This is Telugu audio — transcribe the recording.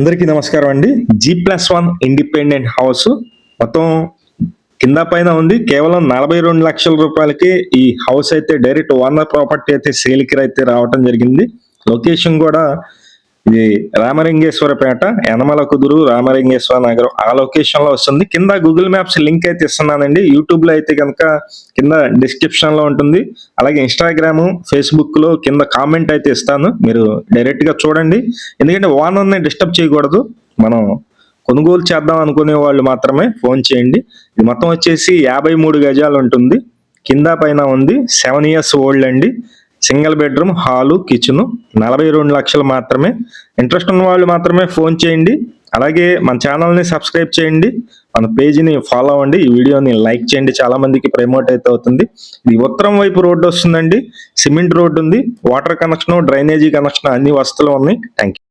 అందరికీ నమస్కారం అండి. G plus one independent house మొత్తం కింద పైన ఉంది. కేవలం నలభై రెండు లక్షల రూపాయలకి ఈ హౌస్ అయితే డైరెక్ట్ ఓనర్ ప్రాపర్టీ అయితే సేల్కి అయితే రావటం జరిగింది. లొకేషన్ కూడా ఇది రామలింగేశ్వరపేట యనమల కుదురు రామలింగేశ్వర నగరం ఆ లొకేషన్లో వస్తుంది. కింద గూగుల్ మ్యాప్స్ లింక్ అయితే ఇస్తున్నానండి. యూట్యూబ్లో అయితే కనుక కింద డిస్క్రిప్షన్లో ఉంటుంది. అలాగే ఇన్స్టాగ్రామ్ ఫేస్బుక్లో కింద కామెంట్ అయితే ఇస్తాను. మీరు డైరెక్ట్గా చూడండి. ఎందుకంటే ఓనర్ని డిస్టర్బ్ చేయకూడదు. మనం కొనుగోలు చేద్దాం అనుకునే వాళ్ళు మాత్రమే ఫోన్ చేయండి. ఇది మొత్తం వచ్చేసి యాభై మూడు గజాలు ఉంటుంది. కింద పైన ఉంది. సెవెన్ ఇయర్స్ ఓల్డ్ అండి. సింగిల్ బెడ్రూమ్ హాలు కిచెన్ నలభై రెండు లక్షలు మాత్రమే. ఇంట్రెస్ట్ ఉన్న వాళ్ళు మాత్రమే ఫోన్ చేయండి. అలాగే మన ఛానల్ని సబ్స్క్రైబ్ చేయండి. మన పేజీని ఫాలో అవ్వండి. ఈ వీడియోని లైక్ చేయండి. చాలా మందికి ప్రమోట్ అయితే అవుతుంది. ఇది ఉత్తరం వైపు రోడ్డు వస్తుందండి. సిమెంట్ రోడ్డు ఉంది. వాటర్ కనెక్షన్ డ్రైనేజీ కనెక్షన్ అన్ని వస్తువులు ఉన్నాయి. Thank you